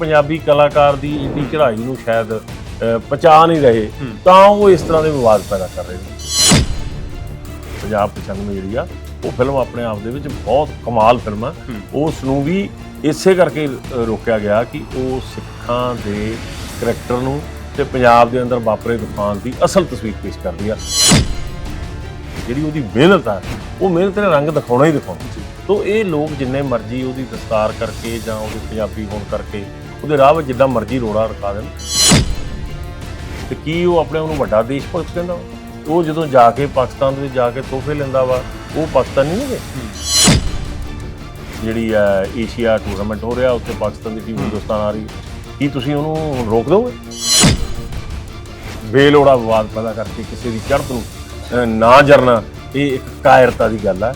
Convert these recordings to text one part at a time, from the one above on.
ਪੰਜਾਬੀ ਕਲਾਕਾਰ ਦੀ ਇੰਨੀ ਚੜ੍ਹਾਈ ਨੂੰ ਸ਼ਾਇਦ ਅਹ, ਪਹੁੰਚਾ ਨਹੀਂ ਰਹੇ ਤਾਂ ਉਹ ਇਸ ਤਰ੍ਹਾਂ ਦੇ ਵਿਵਾਦ ਪੈਦਾ ਕਰ ਰਹੇ ਨੇ। ਪੰਜਾਬ 95 ਜਿਹੜੀ ਆ ਉਹ ਫਿਲਮ ਆਪਣੇ ਆਪ ਦੇ ਵਿੱਚ ਬਹੁਤ ਕਮਾਲ ਫਿਲਮ ਆ। ਉਸ ਨੂੰ ਵੀ ਇਸੇ ਕਰਕੇ ਅ, ਰੋਕਿਆ ਗਿਆ ਕਿ ਉਹ ਸਿੱਖਾਂ ਦੇ ਕਰੈਕਟਰ ਨੂੰ ਤੇ ਪੰਜਾਬ ਦੇ ਅੰਦਰ ਵਾਪਰੇ ਤੂਫਾਨ ਦੀ ਅਸਲ ਤਸਵੀਰ ਪੇਸ਼ ਕਰਦੀ ਆ। ਜਿਹੜੀ ਉਹਦੀ ਮਿਹਨਤ ਆ ਉਹ ਮਿਹਨਤ ਨੇ ਰੰਗ ਦਿਖਾਉਣਾ ਹੀ ਦਿਖਾਉਣਾ। ਤੋਂ ਇਹ ਲੋਕ ਜਿੰਨੇ ਮਰਜ਼ੀ ਉਹਦੀ ਦਸਤਾਰ ਕਰਕੇ ਜਾਂ ਉਹਦੇ ਪੰਜਾਬੀ ਹੋਣ ਕਰਕੇ ਉਹਦੇ ਰਾਹ ਵਿੱਚ ਜਿੱਦਾਂ ਮਰਜ਼ੀ ਰੋੜਾ ਰਖਾ ਦੇਣ। ਤੇ ਕੀ ਉਹ ਆਪਣੇ ਆਪ ਨੂੰ ਵੱਡਾ ਦੇਸ਼ ਭਗਤ ਕਹਿੰਦਾ ਵਾ? ਉਹ ਜਦੋਂ ਜਾ ਕੇ ਪਾਕਿਸਤਾਨ ਦੇ ਵਿੱਚ ਜਾ ਕੇ ਤੋਹਫੇ ਲੈਂਦਾ ਵਾ ਉਹ ਪਾਕਿਸਤਾਨੀ ਨਹੀਂ ਹੈਗੇ? ਜਿਹੜੀ ਆ ਏਸ਼ੀਆ ਟੂਰਨਾਮੈਂਟ ਹੋ ਰਿਹਾ ਉੱਥੇ ਪਾਕਿਸਤਾਨ ਦੀ ਟੀਮ ਹਿੰਦੁਸਤਾਨ ਆ ਰਹੀ ਹੈ। ਕੀ ਤੁਸੀਂ ਉਹਨੂੰ ਰੋਕ ਦੋਗੇ? ਬੇਲੋੜਾ ਵਿਵਾਦ ਪੈਦਾ ਕਰਕੇ ਕਿਸੇ ਦੀ ਚੜ੍ਹਤ ਨੂੰ ਅਹ, ਨਾ ਜਰਨਾ ਇਹ ਇੱਕ ਕਾਇਰਤਾ ਦੀ ਗੱਲ ਹੈ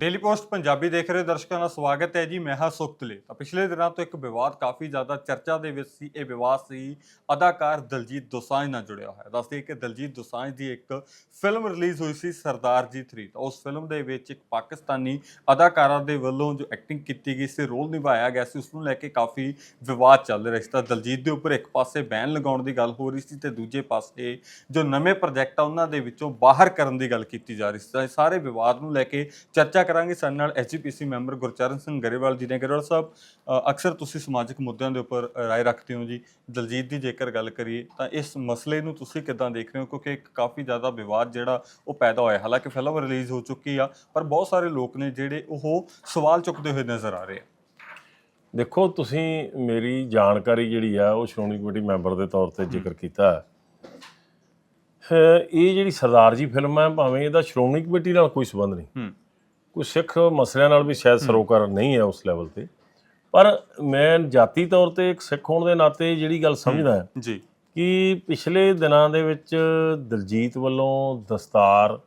ਡੇਲੀ ਪੋਸਟ ਪੰਜਾਬੀ ਦੇਖ ਰਹੇ ਦਰਸ਼ਕਾਂ ਦਾ ਸਵਾਗਤ ਹੈ ਜੀ, ਮੈਂ ਹਾਂ ਸੁਖਤਲੇ ਤਾਂ ਪਿਛਲੇ ਦਿਨਾਂ ਤੋਂ ਇੱਕ ਵਿਵਾਦ ਕਾਫੀ ਜ਼ਿਆਦਾ ਚਰਚਾ ਦੇ ਵਿੱਚ ਸੀ। ਇਹ ਵਿਵਾਦ ਸੀ ਅਦਾਕਾਰ ਦਲਜੀਤ ਦੋਸਾਂਝ ਨਾਲ ਜੁੜਿਆ ਹੋਇਆ। ਦੱਸਦੇ ਕਿ ਦਲਜੀਤ ਦੋਸਾਂਝ ਦੀ ਇੱਕ ਫਿਲਮ ਰਿਲੀਜ਼ ਹੋਈ ਸੀ ਸਰਦਾਰ ਜੀ 3 ਤਾਂ ਉਸ ਫਿਲਮ ਦੇ ਵਿੱਚ ਇੱਕ ਪਾਕਿਸਤਾਨੀ ਅਦਾਕਾਰਾ ਦੇ ਵੱਲੋਂ ਜੋ ਐਕਟਿੰਗ ਕੀਤੀ ਗਈ ਸੀ, ਰੋਲ ਨਿਭਾਇਆ ਗਿਆ ਸੀ ਉਸ ਨੂੰ ਲੈ ਕੇ ਕਾਫੀ ਵਿਵਾਦ ਚੱਲ ਰਿਹਾ ਸੀ। ਤਾਂ ਦਲਜੀਤ ਦੇ ਉੱਪਰ ਇੱਕ ਪਾਸੇ ਬੈਨ ਲਗਾਉਣ ਦੀ ਗੱਲ ਹੋ ਰਹੀ ਸੀ ਤੇ ਦੂਜੇ ਪਾਸੇ ਜੋ ਨਵੇਂ ਪ੍ਰੋਜੈਕਟ ਆ, ਉਹਨਾਂ ਦੇ ਵਿੱਚੋਂ ਬਾਹਰ ਕਰਨ ਦੀ ਗੱਲ ਕੀਤੀ ਜਾ ਰਹੀ ਸੀ। ਤਾਂ ਇਹ ਸਾਰੇ ਵਿਵਾਦ ਨੂੰ ਲੈ ਕੇ ਚਰਚਾ ਕਰਾਂਗੇ। ਸਾਡੇ ਨਾਲ ਐਸਜੀਪੀਸੀ ਮੈਂਬਰ ਗੁਰਚਰਨ ਸਿੰਘ ਗਰੇਵਾਲ ਜੀ ਨੇ। ਗਰੇਵਾਲ ਸਾਹਿਬ ਅ, ਅਕਸਰ ਤੁਸੀਂ ਸਮਾਜਿਕ ਮੁੱਦਿਆਂ ਦੇ ਉੱਪਰ ਰਾਏ ਰੱਖਦੇ ਹੋ ਜੀ। ਦਲਜੀਤ ਦੀ ਜੇਕਰ ਗੱਲ ਕਰੀਏ ਤਾਂ ਇਸ ਮਸਲੇ ਨੂੰ ਤੁਸੀਂ ਕਿੱਦਾਂ ਦੇਖ ਰਹੇ ਹੋ? ਕਿਉਂਕਿ ਇੱਕ ਕਾਫੀ ਜ਼ਿਆਦਾ ਵਿਵਾਦ ਜਿਹੜਾ ਉਹ ਪੈਦਾ ਹੋਇਆ। ਹਾਲਾਂਕਿ ਫਿਲਮ ਰਿਲੀਜ਼ ਹੋ ਚੁੱਕੀ ਆ ਪਰ ਬਹੁਤ ਸਾਰੇ ਲੋਕ ਨੇ ਜਿਹੜੇ ਉਹ ਸਵਾਲ ਚੁੱਕਦੇ ਹੋਏ ਨਜ਼ਰ ਆ ਰਹੇ ਆ। ਦੇਖੋ ਤੁਸੀਂ ਮੇਰੀ ਜਾਣਕਾਰੀ ਜਿਹੜੀ ਆ ਉਹ ਸ਼੍ਰੋਮਣੀ ਕਮੇਟੀ ਮੈਂਬਰ ਦੇ ਤੌਰ ਤੇ ਜ਼ਿਕਰ ਕੀਤਾ। ਹੈ ਇਹ ਜਿਹੜੀ ਸਰਦਾਰ ਜੀ ਫਿਲਮ ਹੈ ਭਾਵੇਂ ਇਹਦਾ ਸ਼੍ਰੋਮਣੀ ਕਮੇਟੀ ਨਾਲ ਕੋਈ ਸੰਬੰਧ ਨਹੀਂ। ਹੂੰ। ਕੋਈ ਸਿੱਖ ਮਸਲਿਆਂ ਨਾਲ ਵੀ ਸ਼ਾਇਦ ਸਰੋਕਾਰ ਨਹੀਂ ਹੈ ਉਸ ਲੈਵਲ ਤੇ। ਪਰ ਮੈਂ ਜਾਤੀ ਤੌਰ ਤੇ ਇੱਕ ਸਿੱਖ ਹੋਣ ਦੇ ਨਾਤੇ ਜਿਹੜੀ ਗੱਲ ਸਮਝਦਾ ਹਾਂ ਜੀ। ਕਿ ਪਿਛਲੇ ਦਿਨਾਂ ਦੇ ਵਿੱਚ ਦਲਜੀਤ ਵੱਲੋਂ ਦਸਤਾਰ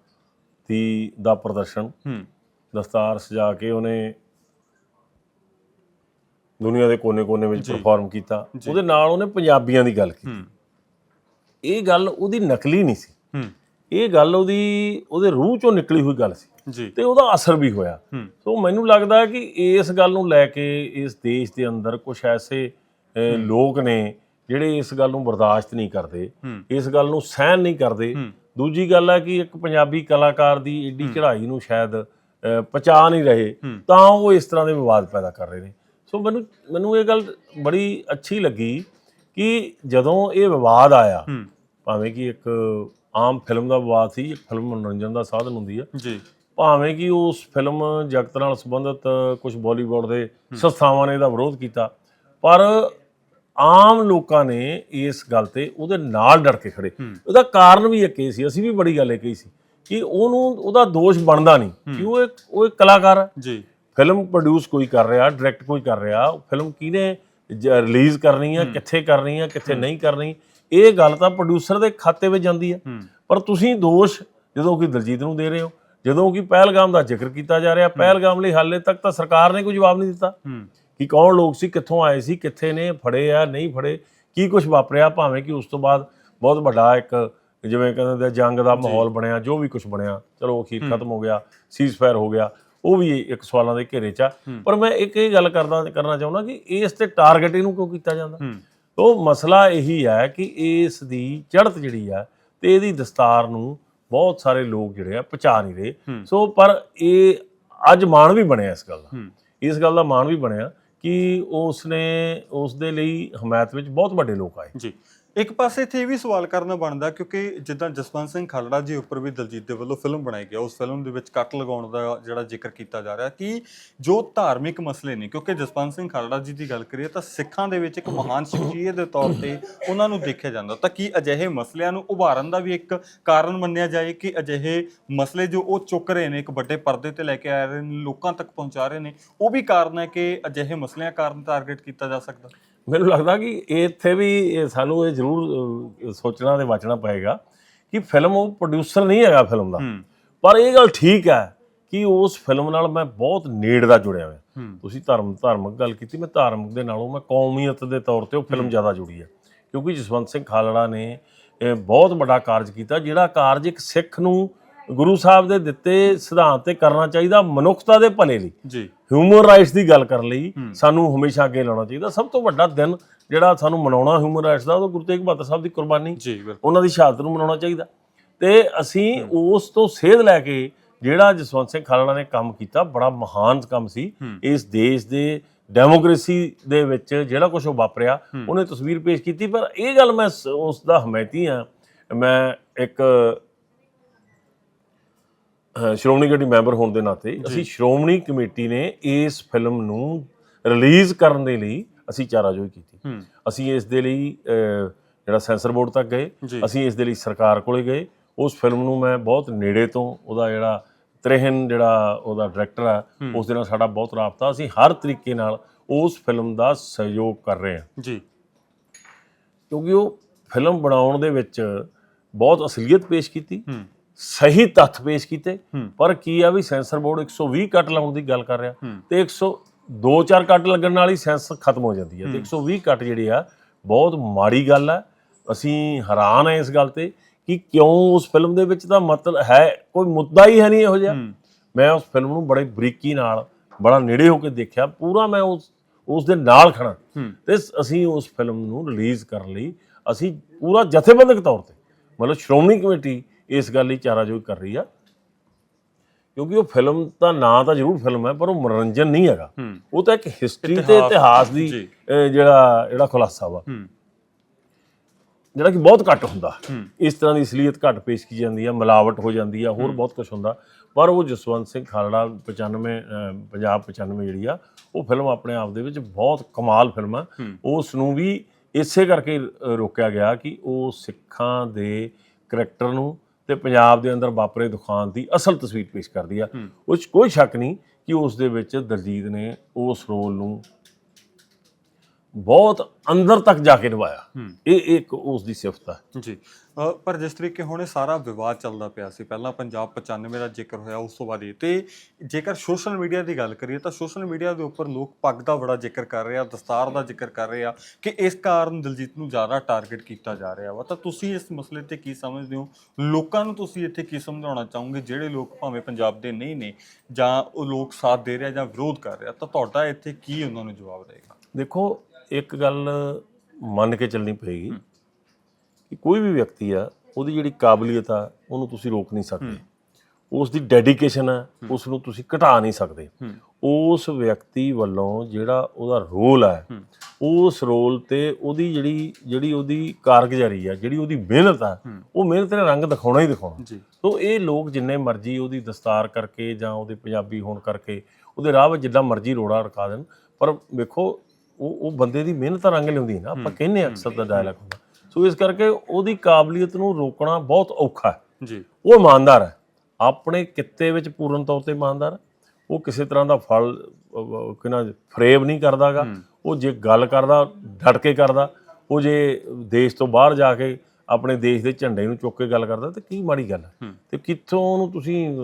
ਦੀ ਦਾ ਪ੍ਰਦਰਸ਼ਨ ਹੂੰ। ਦਸਤਾਰ ਸਜਾ ਕੇ ਉਹਨੇ ਦੁਨੀਆ ਦੇ ਕੋਨੇ-ਕੋਨੇ ਵਿੱਚ ਪਰਫਾਰਮ ਕੀਤਾ। ਉਹਦੇ ਨਾਲ ਉਹਨੇ ਪੰਜਾਬੀਆਂ ਦੀ ਗੱਲ ਕੀਤੀ। ਇਹ ਗੱਲ ਉਹਦੀ ਨਕਲੀ ਨਹੀਂ ਸੀ। ਹੂੰ। ਇਹ ਗੱਲ ਉਹਦੀ ਉਹਦੇ ਰੂਹ ਚੋਂ ਨਿਕਲੀ ਹੋਈ ਗੱਲ ਸੀ। ਜੀ। ਤੇ ਉਹਦਾ ਅਸਰ ਵੀ ਹੋਇਆ। ਸੋ ਮੈਨੂੰ ਲੱਗਦਾ ਹੈ ਕਿ ਇਸ ਗੱਲ ਨੂੰ ਲੈ ਕੇ ਇਸ ਦੇਸ਼ ਦੇ ਅੰਦਰ ਕੁਝ ਐਸੇ ਲੋਕ ਨੇ ਜਿਹੜੇ ਇਸ ਗੱਲ ਨੂੰ ਬਰਦਾਸ਼ਤ ਨਹੀਂ ਕਰਦੇ ਇਸ ਗੱਲ ਨੂੰ ਸਹਿਣ ਨਹੀਂ ਕਰਦੇ। ਦੂਜੀ ਗੱਲ ਹੈ ਕਿ ਇੱਕ ਪੰਜਾਬੀ ਕਲਾਕਾਰ ਦੀ ਏਡੀ ਚੜ੍ਹਾਈ ਨੂੰ ਸ਼ਾਇਦ ਪਹੁੰਚਾ ਨਹੀਂ ਰਹੇ। ਤਾਂ ਉਹ ਇਸ ਤਰ੍ਹਾਂ ਦੇ ਵਿਵਾਦ ਪੈਦਾ ਕਰ ਰਹੇ ਨੇ। ਸੋ ਮੈਨੂੰ ਮੈਨੂੰ ਇਹ ਗੱਲ ਬੜੀ ਅੱਛੀ ਲੱਗੀ ਕਿ ਜਦੋਂ ਇਹ ਵਿਵਾਦ ਆਇਆ ਭਾਵੇਂ ਕਿ ਇੱਕ ਆਮ ਫਿਲਮ ਦਾ ਵਿਵਾਦ ਸੀ ਫਿਲਮ ਮਨੋਰੰਜਨ ਦਾ ਸਾਧਨ ਹੁੰਦੀ ਹੈ ਜੀ। ਭਾਵੇਂ ਕਿ ਉਸ ਫਿਲਮ ਜਗਤ ਨਾਲ ਸੰਬੰਧਿਤ ਕੁਝ ਬਾਲੀਵੁੱਡ ਦੇ ਸੰਸਥਾਵਾਂ ਨੇ ਇਹਦਾ ਵਿਰੋਧ ਕੀਤਾ ਪਰ ਆਮ ਲੋਕਾਂ ਨੇ ਇਸ ਗੱਲ ਤੇ ਉਹਦੇ ਨਾਲ ਡਟ ਕੇ ਖੜੇ। ਉਹਦਾ ਕਾਰਨ ਵੀ ਇੱਕ ਇਹ ਸੀ ਅਸੀਂ ਵੀ ਬੜੀ ਗੱਲ ਇਹ ਕਹੀ ਸੀ ਕਿ ਉਹਨੂੰ ਉਹਦਾ ਦੋਸ਼ ਬਣਦਾ ਨਹੀਂ ਕਿ ਉਹ ਇੱਕ ਉਹ ਇੱਕ ਕਲਾਕਾਰ ਹੈ ਜੀ। ਫਿਲਮ ਪ੍ਰੋਡਿਊਸ ਕੋਈ ਕਰ ਰਿਹਾ ਡਾਇਰੈਕਟ ਕੋਈ ਕਰ ਰਿਹਾ ਫਿਲਮ ਕਿਹਨੇ ਰਿਲੀਜ਼ ਕਰਨੀ ਹੈ। ਕਿੱਥੇ ਕਰਨੀ ਹੈ ਕਿੱਥੇ ਨਹੀਂ ਕਰਨੀ ਇਹ ਗੱਲ ਤਾਂ ਪ੍ਰੋਡਿਊਸਰ ਦੇ ਖਾਤੇ ਵਿੱਚ ਜਾਂਦੀ ਹੈ। ਪਰ ਤੁਸੀਂ ਦੋਸ਼ ਜਦੋਂ ਕਿ ਦਲਜੀਤ ਨੂੰ ਦੇ ਰਹੇ ਹੋ ਜਦੋਂ ਕਿ ਪਹਿਲਗਾਮ ਦਾ ਜ਼ਿਕਰ ਕੀਤਾ ਜਾ ਰਿਹਾ ਪਹਿਲਗਾਮ ਲਈ ਹਾਲੇ ਤੱਕ ਤਾਂ ਸਰਕਾਰ ਨੇ ਕੋਈ ਜਵਾਬ ਨਹੀਂ ਦਿੱਤਾ। ਕਿ ਕੌਣ ਲੋਕ ਸੀ ਕਿੱਥੋਂ ਆਏ ਸੀ ਕਿੱਥੇ ਨੇ ਫੜੇ ਆ ਨਹੀਂ ਫੜੇ ਕੀ ਕੁਝ ਵਾਪਰਿਆ ਭਾਵੇਂ ਕਿ ਉਸ ਤੋਂ ਬਾਅਦ ਬਹੁਤ ਵੱਡਾ ਇੱਕ ਜਿਵੇਂ ਕਹਿੰਦੇ ਨੇ ਜੰਗ ਦਾ ਮਾਹੌਲ ਬਣਿਆ ਜੋ ਵੀ ਕੁਝ ਬਣਿਆ ਚਲੋ ਅਖੀਰ ਖਤਮ ਹੋ ਗਿਆ ਸੀਜ਼ਫਾਇਰ ਹੋ ਗਿਆ ਉਹ ਵੀ ਇੱਕ ਸਵਾਲਾਂ ਦੇ ਘੇਰੇ 'ਚ ਆ। ਪਰ ਮੈਂ ਇੱਕ ਇਹ ਗੱਲ ਕਰਦਾ ਕਰਨਾ ਚਾਹੁੰਦਾ ਕਿ ਇਸ ਤੇ ਟਾਰਗੇਟ ਇਹਨੂੰ ਕਿਉਂ ਕੀਤਾ ਜਾਂਦਾ? ਉਹ ਮਸਲਾ ਇਹੀ ਹੈ ਕਿ ਇਸ ਦੀ ਚੜ੍ਹਤ ਜਿਹੜੀ ਆ ਤੇ ਇਹਦੀ ਦਸਤਾਰ ਨੂੰ ਬਹੁਤ ਸਾਰੇ ਲੋਕ ਜਿਹੜੇ ਆ ਪਛਾ ਨਹੀਂ ਰਹੇ। ਸੋ ਪਰ ਇਹ ਅੱਜ ਮਾਣ ਵੀ ਬਣਿਆ ਇਸ ਗੱਲ ਦਾ। ਇਸ ਗੱਲ ਦਾ ਮਾਣ ਵੀ ਬਣਿਆ ਕਿ ਉਸ ਨੇ ਉਸ ਦੇ ਲਈ ਹਮਾਇਤ ਵਿੱਚ ਬਹੁਤ ਵੱਡੇ ਲੋਕ ਆਏ। ਜੀ। ਇੱਕ ਪਾਸੇ ਇੱਥੇ ਇਹ ਵੀ ਸਵਾਲ ਕਰਨਾ ਬਣਦਾ ਕਿਉਂਕਿ ਜਿੱਦਾਂ ਜਸਵੰਤ ਸਿੰਘ ਖਾਲੜਾ ਜੀ ਉੱਪਰ ਵੀ ਦਲਜੀਤ ਦੇ ਵੱਲੋਂ ਫਿਲਮ ਬਣਾਈ ਗਈ ਉਸ ਫਿਲਮ ਦੇ ਵਿੱਚ ਕੱਟ ਲਗਾਉਣ ਦਾ ਜਿਹੜਾ ਜ਼ਿਕਰ ਕੀਤਾ ਜਾ ਰਿਹਾ ਕਿ ਜੋ ਧਾਰਮਿਕ ਮਸਲੇ ਨੇ, ਕਿਉਂਕਿ ਜਸਵੰਤ ਸਿੰਘ ਖਾਲੜਾ ਜੀ ਦੀ ਗੱਲ ਕਰੀਏ ਤਾਂ ਸਿੱਖਾਂ ਦੇ ਵਿੱਚ ਇੱਕ ਮਹਾਨ ਸ਼ਖਸੀਅਤ ਦੇ ਤੌਰ ਤੇ ਉਹਨਾਂ ਨੂੰ ਦੇਖਿਆ ਜਾਂਦਾ, ਤਾਂ ਕੀ ਅਜਿਹੇ ਮਸਲਿਆਂ ਨੂੰ ਉਭਾਰਨ ਦਾ ਵੀ ਇੱਕ ਕਾਰਨ ਮੰਨਿਆ ਜਾਏ ਕਿ ਅਜਿਹੇ ਮਸਲੇ ਜੋ ਉਹ ਚੁੱਕ ਰਹੇ ਨੇ, ਇੱਕ ਵੱਡੇ ਪਰਦੇ ਤੇ ਲੈ ਕੇ ਆ ਰਹੇ ਨੇ, ਲੋਕਾਂ ਤੱਕ ਪਹੁੰਚਾ ਰਹੇ ਨੇ, ਉਹ ਵੀ ਕਾਰਨ ਹੈ ਕਿ ਅਜਿਹੇ ਮਸਲਿਆਂ ਕਾਰਨ ਟਾਰਗੇਟ ਕੀਤਾ ਜਾ ਸਕਦਾ? ਮੈਨੂੰ ਲੱਗਦਾ ਕਿ ਇੱਥੇ ਵੀ ਸਾਨੂੰ ਇਹ ਜ਼ਰੂਰ ਸੋਚਣਾ ਤੇ ਵਾਚਣਾ ਪਏਗਾ ਕਿ ਫਿਲਮ ਉਹ ਪ੍ਰੋਡਿਊਸਰ ਨਹੀਂ ਹੈਗਾ ਫਿਲਮ ਦਾ। ਪਰ ਇਹ ਗੱਲ ਠੀਕ ਹੈ ਕਿ ਉਸ ਫਿਲਮ ਨਾਲ ਮੈਂ ਬਹੁਤ ਨੇੜ ਦਾ ਜੁੜਿਆ ਹੋਇਆ। ਤੁਸੀਂ ਧਰਮ ਧਾਰਮਿਕ ਗੱਲ ਕੀਤੀ ਮੈਂ ਧਾਰਮਿਕ ਦੇ ਨਾਲੋਂ ਮੈਂ ਕੌਮੀਅਤ ਦੇ ਤੌਰ ਤੇ ਉਹ ਫਿਲਮ ਜ਼ਿਆਦਾ ਜੁੜੀ ਹੈ। ਕਿਉਂਕਿ ਜਸਵੰਤ ਸਿੰਘ ਖਾਲੜਾ ਨੇ ਬਹੁਤ ਵੱਡਾ ਕਾਰਜ ਕੀਤਾ ਜਿਹੜਾ ਕਾਰਜ ਇੱਕ ਸਿੱਖ ਨੂੰ ਗੁਰੂ ਸਾਹਿਬ ਦੇ ਦਿੱਤੇ ਸਿਧਾਂਤ ਤੇ ਕਰਨਾ ਚਾਹੀਦਾ ਮਨੁੱਖਤਾ ਦੇ ਭਲੇ ਲਈ। ਜੀ। ਹਿਊਮਨ ਰਾਈਟਸ ਦੀ ਗੱਲ ਕਰਨ ਲਈ ਸਾਨੂੰ ਹਮੇਸ਼ਾ ਅੱਗੇ ਲਾਉਣਾ ਚਾਹੀਦਾ। ਸਭ ਤੋਂ ਵੱਡਾ ਦਿਨ ਜਿਹੜਾ ਸਾਨੂੰ ਮਨਾਉਣਾ ਹਿਊਮਨ ਰਾਈਟਸ ਦਾ ਉਹ ਗੁਰੂ ਤੇਗ ਬਹਾਦਰ ਸਾਹਿਬ ਦੀ ਕੁਰਬਾਨੀ। ਉਹਨਾਂ ਦੀ ਸ਼ਹਾਦਤ ਨੂੰ ਮਨਾਉਣਾ ਚਾਹੀਦਾ। ਤੇ ਅਸੀਂ ਉਸ ਤੋਂ ਸੇਧ ਲੈ ਕੇ ਜਿਹੜਾ ਜਸਵੰਤ ਸਿੰਘ ਖਾਲੜਾ ਨੇ ਕੰਮ ਕੀਤਾ ਬੜਾ ਮਹਾਨ ਕੰਮ ਸੀ। ਇਸ ਦੇਸ਼ ਦੇ ਡੈਮੋਕ੍ਰੇਸੀ ਦੇ ਵਿੱਚ ਜਿਹੜਾ ਕੁਝ ਉਹ ਵਾਪਰਿਆ ਉਹਨੇ ਤਸਵੀਰ ਪੇਸ਼ ਕੀਤੀ। ਪਰ ਇਹ ਗੱਲ ਮੈਂ ਉਸ ਦਾ ਹਮਾਇਤੀ ਆ ਮੈਂ ਇੱਕ ਸ਼੍ਰੋਮਣੀ ਕਮੇਟੀ ਮੈਂਬਰ ਹੋਣ ਦੇ ਨਾਤੇ ਅਸੀਂ ਸ਼੍ਰੋਮਣੀ ਕਮੇਟੀ ਨੇ ਇਸ ਫਿਲਮ ਨੂੰ ਰਿਲੀਜ਼ ਕਰਨ ਦੇ ਲਈ ਅਸੀਂ ਚਾਰਾਜੋਈ ਕੀਤੀ। ਅਸੀਂ ਇਸ ਦੇ ਲਈ ਜਿਹੜਾ ਸੈਂਸਰ ਬੋਰਡ ਤੱਕ ਗਏ। ਅਸੀਂ ਇਸ ਦੇ ਲਈ ਸਰਕਾਰ ਕੋਲੇ ਗਏ। ਉਸ ਫਿਲਮ ਨੂੰ ਮੈਂ ਬਹੁਤ ਨੇੜੇ ਤੋਂ ਉਹਦਾ ਜਿਹੜਾ ਤ੍ਰਿਹਨ ਜਿਹੜਾ ਉਹਦਾ ਡਾਇਰੈਕਟਰ ਆ ਉਸ ਦੇ ਨਾਲ ਸਾਡਾ ਬਹੁਤ ਰਾਬਤਾ। ਅਸੀਂ ਹਰ ਤਰੀਕੇ ਨਾਲ ਉਸ ਫਿਲਮ ਦਾ ਸਹਿਯੋਗ ਕਰ ਰਹੇ ਹਾਂ। ਜੀ। ਕਿਉਂਕਿ ਉਹ ਫਿਲਮ ਬਣਾਉਣ ਦੇ ਵਿੱਚ ਬਹੁਤ ਅਸਲੀਅਤ ਪੇਸ਼ ਕੀਤੀ। ਸਹੀ ਤੱਥ ਪੇਸ਼ ਕੀਤੇ। ਹੂੰ। ਪਰ ਕੀ ਆ ਵੀ ਸੈਂਸਰ ਬੋਰਡ 120 ਕੱਟ ਲਾਉਣ ਦੀ ਗੱਲ ਕਰ ਰਿਹਾ। ਹੂੰ। ਤੇ 102 4 ਕੱਟ ਲੱਗਣ ਨਾਲ ਹੀ ਸੈਂਸਰ ਖਤਮ ਹੋ ਜਾਂਦੀ ਹੈ। ਤੇ 120 ਕੱਟ ਜਿਹੜੀ ਆ ਬਹੁਤ ਮਾੜੀ ਗੱਲ ਆ। ਅਸੀਂ ਹੈਰਾਨ ਆ ਇਸ ਗੱਲ ਤੇ ਕਿ ਕਿਉਂ ਉਸ ਫਿਲਮ ਦੇ ਵਿੱਚ ਤਾਂ ਮਤਲਬ ਹੈ ਕੋਈ ਮੁੱਦਾ ਹੀ ਹੈ ਨਹੀਂ ਇਹੋ ਜਿਹਾ। ਹੂੰ। ਮੈਂ ਉਸ ਫਿਲਮ ਨੂੰ ਬੜੇ ਬਰੀਕੀ ਨਾਲ ਬੜਾ ਨੇੜੇ ਹੋ ਕੇ ਦੇਖਿਆ। ਪੂਰਾ ਮੈਂ ਉਸ ਉਸ ਦੇ ਨਾਲ ਖੜਾ। ਹੂੰ। ਤੇ ਅਸੀਂ ਉਸ ਫਿਲਮ ਨੂੰ ਰਿਲੀਜ਼ ਕਰਨ ਲਈ ਅਸੀਂ ਪੂਰਾ ਜਥੇਬੰਦਕ ਤੌਰ ਤੇ ਮਤਲਬ ਸ਼੍ਰੋਮਣੀ ਕਮੇਟੀ ਇਸ ਗੱਲ ਲਈ ਚਾਰਾਜੋਈ ਕਰ ਰਹੀ ਆ। ਕਿਉਂਕਿ ਉਹ ਫਿਲਮ ਦਾ ਨਾਂ ਤਾਂ ਜ਼ਰੂਰ ਫਿਲਮ ਹੈ ਪਰ ਉਹ ਮਨੋਰੰਜਨ ਨਹੀਂ ਹੈਗਾ। ਉਹ ਤਾਂ ਇੱਕ ਹਿਸਟਰੀ ਤੇ ਇਤਿਹਾਸ, ਦੀ ਜਿਹੜਾ ਜਿਹੜਾ ਖੁਲਾਸਾ ਵਾ। ਜਿਹੜਾ ਕਿ ਬਹੁਤ ਘੱਟ ਹੁੰਦਾ। ਇਸ ਤਰ੍ਹਾਂ ਦੀ ਅਸਲੀਅਤ ਘੱਟ ਪੇਸ਼ ਕੀਤੀ ਜਾਂਦੀ ਹੈ ਮਿਲਾਵਟ ਹੋ ਜਾਂਦੀ ਆ ਹੋਰ ਬਹੁਤ ਕੁਝ ਹੁੰਦਾ। ਪਰ ਉਹ ਜਸਵੰਤ ਸਿੰਘ ਖਾਲੜਾ 95 ਅਹ, ਪੰਜਾਬ 95 ਜਿਹੜੀ ਆ ਉਹ ਫਿਲਮ ਆਪਣੇ ਆਪ ਦੇ ਵਿੱਚ ਬਹੁਤ ਕਮਾਲ ਫਿਲਮ ਆ। ਉਸ ਨੂੰ ਵੀ ਇਸੇ ਕਰਕੇ ਰੋਕਿਆ ਗਿਆ ਕਿ ਉਹ ਸਿੱਖਾਂ ਦੇ ਕਰੈਕਟਰ ਨੂੰ ਤੇ ਪੰਜਾਬ ਦੇ ਅੰਦਰ ਵਾਪਰੇ ਦੁਖਾਂ ਦੀ ਅਸਲ ਤਸਵੀਰ ਪੇਸ਼ ਕਰਦੀ ਆ। 'ਚ ਕੋਈ ਸ਼ੱਕ ਨਹੀਂ ਕਿ ਉਸ ਦੇ ਵਿੱਚ ਦਲਜੀਤ ਨੇ ਉਸ ਰੋਲ ਨੂੰ ਬਹੁਤ ਅੰਦਰ ਤੱਕ ਜਾ ਕੇ ਨਿਭਾਇਆ। ਇਹ ਇੱਕ ਉਸ ਦੀ ਸਿਫਤ ਹੈ ਜੀ। ਪਰ ਜਿਸ ਤਰੀਕੇ ਹੁਣ ਇਹ ਸਾਰਾ ਵਿਵਾਦ ਚੱਲਦਾ ਪਿਆ ਸੀ ਪਹਿਲਾਂ ਪੰਜਾਬ 95 ਦਾ ਜ਼ਿਕਰ ਹੋਇਆ ਉਸ ਤੋਂ ਬਾਅਦ ਇਹ। ਤੇ ਜੇਕਰ ਸੋਸ਼ਲ ਮੀਡੀਆ ਦੀ ਗੱਲ ਕਰੀਏ ਤਾਂ ਸੋਸ਼ਲ ਮੀਡੀਆ ਦੇ ਉੱਪਰ ਲੋਕ ਪੱਗ ਦਾ ਬੜਾ ਜ਼ਿਕਰ ਕਰ ਰਹੇ ਆ ਦਸਤਾਰ ਦਾ ਜ਼ਿਕਰ ਕਰ ਰਹੇ ਆ ਕਿ ਇਸ ਕਾਰਨ ਦਿਲਜੀਤ ਨੂੰ ਜ਼ਿਆਦਾ ਟਾਰਗੇਟ ਕੀਤਾ ਜਾ ਰਿਹਾ ਵਾ। ਤਾਂ ਤੁਸੀਂ ਇਸ ਮਸਲੇ ਤੇ ਕੀ ਸਮਝਦੇ ਹੋ? ਲੋਕਾਂ ਨੂੰ ਤੁਸੀਂ ਇੱਥੇ ਕੀ ਸਮਝਾਉਣਾ ਚਾਹੋਗੇ? ਜਿਹੜੇ ਲੋਕ ਭਾਵੇਂ ਪੰਜਾਬ ਦੇ ਨਹੀਂ ਨੇ ਜਾਂ ਉਹ ਲੋਕ ਸਾਥ ਦੇ ਰਿਹਾ ਜਾਂ ਵਿਰੋਧ ਕਰ ਰਿਹਾ ਤਾਂ ਤੁਹਾਡਾ ਇੱਥੇ ਕੀ ਉਹਨਾਂ ਨੂੰ ਜਵਾਬ ਰਹੇਗਾ? ਦੇਖੋ ਇੱਕ ਗੱਲ ਮੰਨ ਕੇ ਚੱਲਣੀ ਪਏਗੀ ਕਿ ਕੋਈ ਵੀ ਵਿਅਕਤੀ ਆ ਉਹਦੀ ਜਿਹੜੀ ਕਾਬਲੀਅਤ ਆ ਉਹਨੂੰ ਤੁਸੀਂ ਰੋਕ ਨਹੀਂ ਸਕਦੇ। ਉਸ ਦੀ ਡੈਡੀਕੇਸ਼ਨ ਆ ਉਸ ਨੂੰ ਤੁਸੀਂ ਘਟਾ ਨਹੀਂ ਸਕਦੇ। ਉਸ ਵਿਅਕਤੀ ਵੱਲੋਂ ਜਿਹੜਾ ਉਹਦਾ ਰੋਲ ਹੈ। ਉਸ ਰੋਲ ਤੇ ਉਹਦੀ ਜਿਹੜੀ ਜਿਹੜੀ ਉਹਦੀ ਕਾਰਗੁਜ਼ਾਰੀ ਆ ਜਿਹੜੀ ਉਹਦੀ ਮਿਹਨਤ ਆ। ਉਹ ਮਿਹਨਤ ਨੇ ਰੰਗ ਦਿਖਾਉਣਾ ਹੀ ਦਿਖਾਉਣਾ। ਸੋ ਇਹ ਲੋਕ ਜਿੰਨੇ ਮਰਜ਼ੀ ਉਹਦੀ ਦਸਤਾਰ ਕਰਕੇ ਜਾਂ ਉਹਦੇ ਪੰਜਾਬੀ ਹੋਣ ਕਰਕੇ ਉਹਦੇ ਰਾਹ ਵਿੱਚ ਜਿੱਦਾਂ ਮਰਜ਼ੀ ਰੋੜਾ ਰਕਾ ਦੇਣ ਪਰ ਵੇਖੋ ਉਹ ਉਹ ਬੰਦੇ ਦੀ ਮਿਹਨਤ ਰੰਗ ਲਿਆਉਂਦੀ ਨਾ ਆਪਾਂ ਕਹਿੰਨੇ ਅਕਸਰ ਦਾ ਡਾਇਲੌਗ ਹੁੰਦਾ। ਸੋ ਇਸ ਕਰਕੇ ਉਹਦੀ ਕਾਬਲੀਅਤ ਨੂੰ ਰੋਕਣਾ ਬਹੁਤ ਔਖਾ ਹੈ। ਜੀ। ਉਹ ਇਮਾਨਦਾਰ ਹੈ। ਆਪਣੇ ਕਿੱਤੇ ਵਿੱਚ ਪੂਰਨ ਤੌਰ ਤੇ ਇਮਾਨਦਾਰ ਉਹ ਕਿਸੇ ਤਰ੍ਹਾਂ ਦਾ ਫਲ ਕਿਨਾ ਫਰੇਬ ਨਹੀਂ ਕਰਦਾਗਾ। ਉਹ ਜੇ ਗੱਲ ਕਰਦਾ ਡਟ ਕੇ ਕਰਦਾ ਉਹ ਜੇ ਦੇਸ਼ ਤੋਂ ਬਾਹਰ ਜਾ ਕੇ ਆਪਣੇ ਦੇਸ਼ ਦੇ ਝੰਡੇ ਨੂੰ ਚੁੱਕ ਕੇ ਗੱਲ ਕਰਦਾ ਤੇ ਕੀ ਮਾੜੀ ਗੱਲ। ਤੇ ਕਿੱਥੋਂ ਉਹਨੂੰ ਤੁਸੀਂ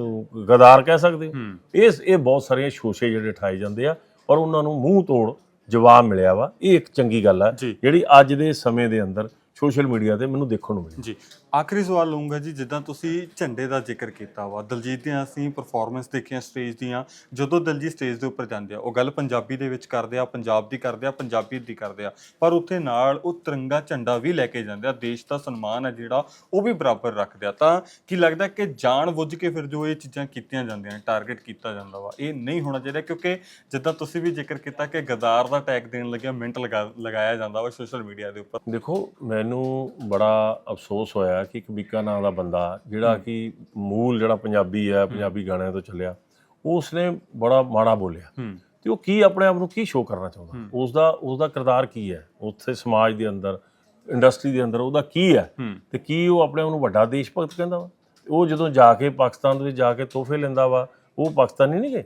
ਗਦਾਰ ਕਹਿ ਸਕਦੇ ਹੋ? ਹੂੰ। ਇਹ ਇਹ ਬਹੁਤ ਸਾਰੀਆਂ ਸ਼ੋਸ਼ੇ ਜਿਹੜੇ ਠਾਏ ਜਾਂਦੇ ਆ ਪਰ ਉਹਨਾਂ ਨੂੰ ਮੂੰਹ ਤੋੜ ਜਵਾਬ ਮਿਲਿਆ ਵਾ। ਇਹ ਇੱਕ ਚੰਗੀ ਗੱਲ ਜੀ। ਜਿਹੜੀ ਅੱਜ ਦੇ ਸਮੇਂ ਦੇ ਅੰਦਰ ਸੋਸ਼ਲ ਮੀਡੀਆ ਤੇ ਮੈਨੂੰ ਦੇਖਣ ਨੂੰ ਮਿਲੀ। ਜੀ। ਆਖਰੀ ਸਵਾਲ ਲਵਾਂਗਾ ਜੀ, ਜਿੱਦਾਂ ਤੁਸੀਂ ਝੰਡੇ ਦਾ ਜ਼ਿਕਰ ਕੀਤਾ ਵਾ, ਦਲਜੀਤ ਦੀਆਂ ਅਸੀਂ ਪਰਫਾਰਮੈਂਸ ਦੇਖੀਆਂ ਸਟੇਜ ਦੀਆਂ, ਜਦੋਂ ਦਲਜੀਤ ਸਟੇਜ ਦੇ ਉੱਪਰ ਜਾਂਦੇ ਆ, ਉਹ ਗੱਲ ਪੰਜਾਬੀ ਦੇ ਵਿੱਚ ਕਰਦੇ ਆ, ਪੰਜਾਬ ਦੀ ਕਰਦੇ ਆ, ਪੰਜਾਬੀ ਦੀ ਕਰਦੇ ਆ, ਪਰ ਉੱਥੇ ਨਾਲ ਉਹ ਤਿਰੰਗਾ ਝੰਡਾ ਵੀ ਲੈ ਕੇ ਜਾਂਦੇ ਆ, ਦੇਸ਼ ਦਾ ਸਨਮਾਨ ਹੈ ਜਿਹੜਾ, ਉਹ ਵੀ ਬਰਾਬਰ ਰੱਖਦੇ ਆ, ਤਾਂ ਕੀ ਲੱਗਦਾ ਕਿ ਜਾਣ ਬੁੱਝ ਕੇ ਫਿਰ ਜੋ ਇਹ ਚੀਜ਼ਾਂ ਕੀਤੀਆਂ ਜਾਂਦੀਆਂ ਨੇ ਟਾਰਗੇਟ ਕੀਤਾ ਜਾਂਦਾ ਵਾ, ਇਹ ਨਹੀਂ ਹੋਣਾ ਚਾਹੀਦਾ, ਕਿਉਂਕਿ ਜਿੱਦਾਂ ਤੁਸੀਂ ਵੀ ਜ਼ਿਕਰ ਕੀਤਾ ਕਿ ਗਦਾਰ ਦਾ ਟੈਗ ਦੇਣ ਲੱਗਿਆ ਮਿੰਟ ਲਗਾ, ਲਗਾਇਆ ਜਾਂਦਾ ਵਾ ਸੋਸ਼ਲ ਮੀਡੀਆ ਦੇ ਉੱਪਰ। ਦੇਖੋ, ਮੈਨੂੰ ਬੜਾ ਅਫਸੋਸ ਹੋਇਆ ਕਿ ਇੱਕ ਬੀਕਾ ਨਾਂ ਦਾ ਬੰਦਾ ਜਿਹੜਾ ਕਿ ਮੂਲ ਜਿਹੜਾ ਪੰਜਾਬੀ ਹੈ ਪੰਜਾਬੀ ਗਾਣਿਆਂ ਤੋਂ ਚੱਲਿਆ ਉਸਨੇ ਬੜਾ ਮਾੜਾ ਬੋਲਿਆ। ਤੇ ਉਹ ਕੀ ਆਪਣੇ ਆਪ ਨੂੰ ਕੀ ਸ਼ੋਅ ਕਰਨਾ ਚਾਹੁੰਦਾ? ਉਸ ਦਾ ਉਸ ਦਾ ਕਿਰਦਾਰ ਕੀ ਹੈ? ਉੱਥੇ ਸਮਾਜ ਦੇ ਅੰਦਰ ਇੰਡਸਟਰੀ ਦੇ ਅੰਦਰ ਉਹਦਾ ਕੀ ਹੈ? ਤੇ ਕੀ ਉਹ ਆਪਣੇ ਆਪ ਨੂੰ ਵੱਡਾ ਦੇਸ਼ ਭਗਤ ਕਹਿੰਦਾ ਵਾ? ਉਹ ਜਦੋਂ ਜਾ ਕੇ ਪਾਕਿਸਤਾਨ ਦੇ ਵਿੱਚ ਜਾ ਕੇ ਤੋਹਫੇ ਲੈਂਦਾ ਵਾ ਉਹ ਪਾਕਿਸਤਾਨੀ ਨਹੀਂ ਗਏ?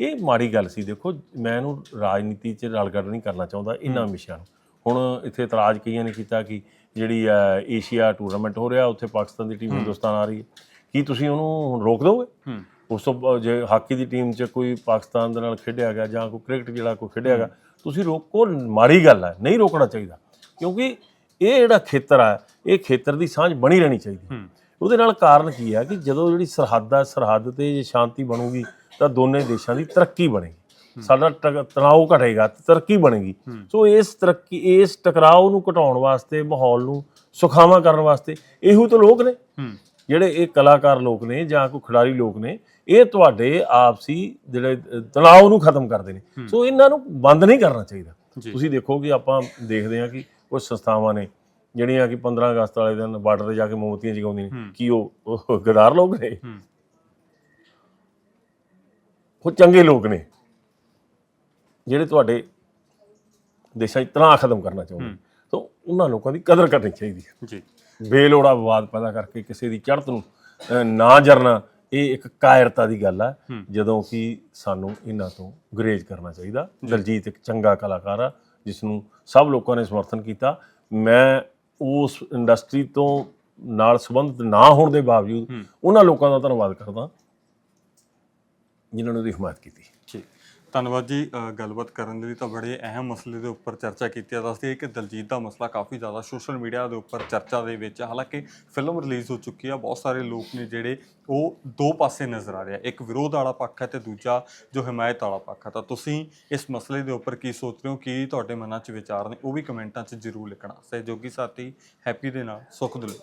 ਇਹ ਮਾੜੀ ਗੱਲ ਸੀ। ਦੇਖੋ ਮੈਂ ਇਹਨੂੰ ਰਾਜਨੀਤੀ 'ਚ ਰਲਗੜ ਨਹੀਂ ਕਰਨਾ ਚਾਹੁੰਦਾ ਇਹਨਾਂ ਵਿਸ਼ਿਆਂ ਨੂੰ। ਹੁਣ ਇੱਥੇ ਇਤਰਾਜ਼ ਕਈਆਂ ਨੇ ਕੀਤਾ ਕਿ ਜਿਹੜੀ ਹੈ ਏਸ਼ੀਆ ਟੂਰਨਾਮੈਂਟ ਹੋ ਰਿਹਾ ਉੱਥੇ ਪਾਕਿਸਤਾਨ ਦੀ ਟੀਮ ਹਿੰਦੁਸਤਾਨ ਆ ਰਹੀ ਹੈ। ਕੀ ਤੁਸੀਂ ਉਹਨੂੰ ਹੁਣ ਰੋਕ ਦੋਗੇ? ਉਸ ਤੋਂ ਜੇ ਹਾਕੀ ਦੀ ਟੀਮ 'ਚ ਕੋਈ ਪਾਕਿਸਤਾਨ ਦੇ ਨਾਲ ਖੇਡਿਆ ਗਿਆ ਜਾਂ ਕੋਈ ਕ੍ਰਿਕਟ ਜਿਹੜਾ ਕੋਈ ਖੇਡਿਆ ਗਿਆ ਤੁਸੀਂ ਰੋਕੋ ਮਾੜੀ ਗੱਲ ਹੈ ਨਹੀਂ ਰੋਕਣਾ ਚਾਹੀਦਾ। ਕਿਉਂਕਿ ਇਹ ਜਿਹੜਾ ਖੇਤਰ ਹੈ ਇਹ ਖੇਤਰ ਦੀ ਸਾਂਝ ਬਣੀ ਰਹਿਣੀ ਚਾਹੀਦੀ ਉਹਦੇ ਨਾਲ ਕਾਰਨ ਕੀ ਹੈ ਕਿ ਜਦੋਂ ਜਿਹੜੀ ਸਰਹੱਦ ਆ ਸਰਹੱਦ ਤੇ ਜੇ ਸ਼ਾਂਤੀ ਬਣੂਗੀ ਤਾਂ ਦੋਨੇ ਦੇਸ਼ਾਂ ਦੀ ਤਰੱਕੀ ਬਣੇਗੀ। ਸਾਡਾ ਤਣਾਅ ਘਟੇਗਾ ਤਰੱਕੀ ਬਣੇਗੀ। ਸੋ ਇਸ ਤਰੱਕੀ ਇਸ ਟਕਰਾਅ ਨੂੰ ਘਟਾਉਣ ਵਾਸਤੇ ਮਾਹੌਲ ਨੂੰ ਸੁਖਾਵਾਂ ਕਰਨ ਵਾਸਤੇ ਇਹੋ ਤਾਂ ਲੋਕ ਨੇ। ਜਿਹੜੇ ਇਹ ਕਲਾਕਾਰ ਲੋਕ ਨੇ ਜਾਂ ਕੋਈ ਖਿਡਾਰੀ ਲੋਕ ਨੇ ਇਹ ਤੁਹਾਡੇ ਆਪਸੀ ਜਿਹੜੇ ਤਣਾਅ ਨੂੰ ਖਤਮ ਕਰਦੇ ਨੇ। ਸੋ ਇਹਨਾਂ ਨੂੰ ਬੰਦ ਨਹੀਂ ਕਰਨਾ ਚਾਹੀਦਾ। ਤੁਸੀਂ ਦੇਖੋ ਕਿ ਆਪਾਂ ਦੇਖਦੇ ਹਾਂ ਕਿ ਕੁਝ ਸੰਸਥਾਵਾਂ ਨੇ ਜਿਹੜੀਆਂ ਕਿ 15 ਅਗਸਤ ਵਾਲੇ ਦਿਨ ਬਾਰਡਰ ਤੇ ਜਾ ਕੇ ਮੋਮਬੱਤੀਆਂ ਜਗਾਉਂਦੀਆਂ ਨੇ ਕੀ ਉਹ ਗਦਾਰ ਲੋਕ ਨੇ? ਉਹ ਚੰਗੇ ਲੋਕ ਨੇ। ਜਿਹੜੇ ਤੁਹਾਡੇ ਦੇਸ਼ਾਂ 'ਚ ਤਣਾਅ ਖਤਮ ਕਰਨਾ ਚਾਹੁੰਦੇ। ਸੋ ਉਹਨਾਂ ਲੋਕਾਂ ਦੀ ਕਦਰ ਕਰਨੀ ਚਾਹੀਦੀ ਹੈ। ਜੀ। ਬੇਲੋੜਾ ਵਿਵਾਦ ਪੈਦਾ ਕਰਕੇ ਕਿਸੇ ਦੀ ਚੜ੍ਹਤ ਨੂੰ ਨਾ ਜਰਨਾ ਇਹ ਇੱਕ ਕਾਇਰਤਾ ਦੀ ਗੱਲ ਹੈ। ਜਦੋਂ ਕਿ ਸਾਨੂੰ ਇਹਨਾਂ ਤੋਂ ਗੁਰੇਜ਼ ਕਰਨਾ ਚਾਹੀਦਾ। ਦਲਜੀਤ ਇੱਕ ਚੰਗਾ ਕਲਾਕਾਰ ਆ ਜਿਸ ਨੂੰ ਸਭ ਲੋਕਾਂ ਨੇ ਸਮਰਥਨ ਕੀਤਾ। ਮੈਂ ਉਸ ਇੰਡਸਟਰੀ ਤੋਂ ਨਾਲ ਸੰਬੰਧਿਤ ਨਾ ਹੋਣ ਦੇ ਬਾਵਜੂਦ ਉਹਨਾਂ ਲੋਕਾਂ ਦਾ ਧੰਨਵਾਦ ਕਰਦਾ ਜਿਨ੍ਹਾਂ ਨੇ ਉਹਦੀ ਹਮਾਇਤ ਕੀਤੀ। ਧੰਨਵਾਦ ਜੀ ਅ, ਗੱਲਬਾਤ ਕਰਨ ਦੇ ਲਈ ਤਾਂ ਬੜੇ ਅਹਿਮ ਮਸਲੇ ਦੇ ਉੱਪਰ ਚਰਚਾ ਕੀਤੀ ਹੈ ਦੱਸਦੀ ਹੈ ਕਿ ਦਲਜੀਤ ਦਾ ਮਸਲਾ ਕਾਫੀ ਜ਼ਿਆਦਾ ਸੋਸ਼ਲ ਮੀਡੀਆ ਦੇ ਉੱਪਰ ਚਰਚਾ ਦੇ ਵਿੱਚ ਹੈ। ਹਾਲਾਂਕਿ ਫਿਲਮ ਰਿਲੀਜ਼ ਹੋ ਚੁੱਕੀ ਆ ਬਹੁਤ ਸਾਰੇ ਲੋਕ ਨੇ ਜਿਹੜੇ ਉਹ ਦੋ ਪਾਸੇ ਨਜ਼ਰ ਆ ਰਿਹਾ ਇੱਕ ਵਿਰੋਧ ਵਾਲਾ ਪੱਖ ਹੈ ਤੇ ਦੂਜਾ ਜੋ ਹਮਾਇਤ ਵਾਲਾ ਪੱਖ ਹੈ। ਤਾਂ ਤੁਸੀਂ ਇਸ ਮਸਲੇ ਦੇ ਉੱਪਰ ਕੀ ਸੋਚ ਰਹੇ ਹੋ ਕੀ ਤੁਹਾਡੇ ਮਨਾਂ 'ਚ ਵਿਚਾਰ ਨੇ ਉਹ ਵੀ ਕਮੈਂਟਾਂ 'ਚ ਜ਼ਰੂਰ ਲਿਖਣਾ। ਸਹਿਯੋਗੀ ਸਾਥੀ ਹੈਪੀ ਦੇ ਨਾਲ ਸੁਖ ਦਿਲੋ